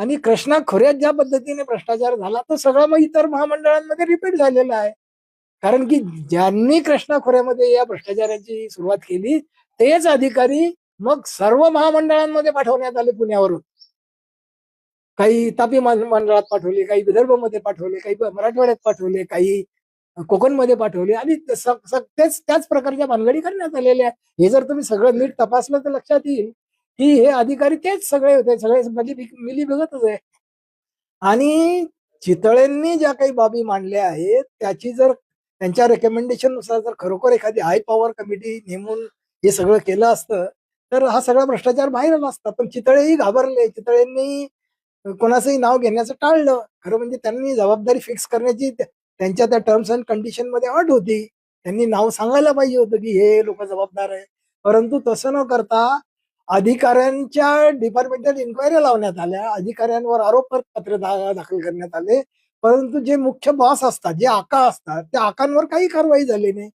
आणि कृष्णा खोऱ्यात ज्या पद्धतीने भ्रष्टाचार झाला तो सगळा मग इतर महामंडळांमध्ये रिपीट झालेला आहे. कारण की ज्यांनी कृष्णा खोऱ्यामध्ये या भ्रष्टाचाराची सुरुवात केली तेच अधिकारी मग सर्व महामंडळांमध्ये पाठवण्यात आले पुण्यावरून. काही तापी मंडळात पाठवले काही विदर्भमध्ये पाठवले काही मराठवाड्यात पाठवले काही कोकणमध्ये पाठवले. आणि तेच त्याच प्रकारच्या भानगडी करण्यात आलेल्या हे जर तुम्ही सगळं नीट तपासलं तर लक्षात येईल की हे अधिकारी तेच सगळे होते सगळे म्हणजे मिली मिली बघतच आहे. आणि चितळेंनी ज्या काही बाबी मांडल्या आहेत त्याची जर त्यांच्या रेकमेंडेशननुसार जर खरोखर एखादी हाय पॉवर कमिटी नेमून हे सगळं केलं असतं तर हा सगळा भ्रष्टाचार बाहेर आला असता. पण चितळेही घाबरले. चितळेंनी कोणाचंही नाव घेण्याचं टाळलं. खरं म्हणजे त्यांनी जबाबदारी फिक्स करण्याची त्यांच्या त्या टर्म्स अँड कंडिशनमध्ये अट होती. त्यांनी नाव सांगायला पाहिजे होतं की हे लोक जबाबदार आहे. परंतु तसं न करता अधिकाऱ्यांच्या डिपार्टमेंटल इन्क्वायरी लावण्यात आल्या. अधिकाऱ्यांवर आरोपपत्र दाखल करण्यात आले. परंतु जे मुख्य बॉस असतात जे आका असतात त्या आकांवर काही कारवाई झाली नाही.